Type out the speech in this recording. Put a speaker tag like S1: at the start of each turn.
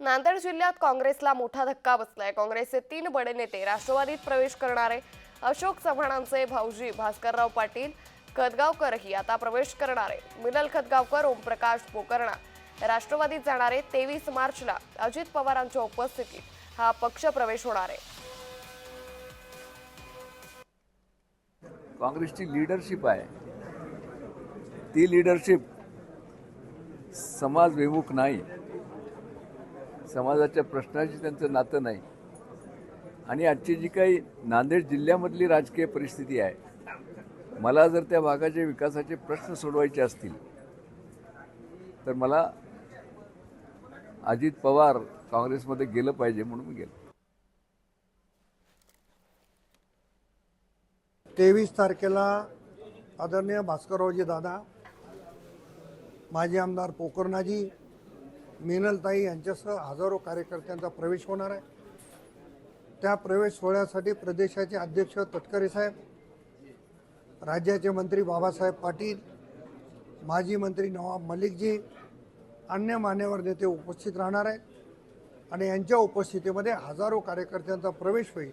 S1: नांदेड जिल्ह्यात काँग्रेसला मोठा धक्का बसलाय. काँग्रेसचे तीन बडे नेते राष्ट्रवादीत प्रवेश करणारे अशोक चव्हाणांचे भाऊजी भास्करराव पाटील खतगावकरही आता प्रवेश करणारे. मिनल खतगावकर ओमप्रकाश पोकर्णा राष्ट्रवादीत जाणारे तेवीस मार्चला अजित पवारांच्या उपस्थितीत हा पक्ष प्रवेश होणार आहे.
S2: काँग्रेसची लीडरशिप आहे. ती लीडरशिप समाजविमुख नाही. समाजाच्या प्रश्नाशी त्यांचं नातं नाही. आणि आजची जी काही नांदेड जिल्ह्यामधली राजकीय परिस्थिती आहे मला जर त्या भागाच्या विकासाचे प्रश्न सोडवायचे असतील तर मला अजित पवार काँग्रेसमध्ये गेलं पाहिजे म्हणून मी गेलो.
S3: तेवीस तारखेला आदरणीय भास्कररावजी दादा माजी आमदार पोकरणाजी मिनलताई यांच्यासह हजारो कार्यकर्त्यांचा प्रवेश होणार आहे. त्या प्रवेश सोहळ्यासाठी प्रदेशाचे अध्यक्ष तटकरे साहेब राज्याचे मंत्री बाबासाहेब पाटील माजी मंत्री नवाब मलिकजी अन्य मान्यवर नेते उपस्थित राहणार आहेत. आणि यांच्या उपस्थितीमध्ये हजारो कार्यकर्त्यांचा प्रवेश होईल.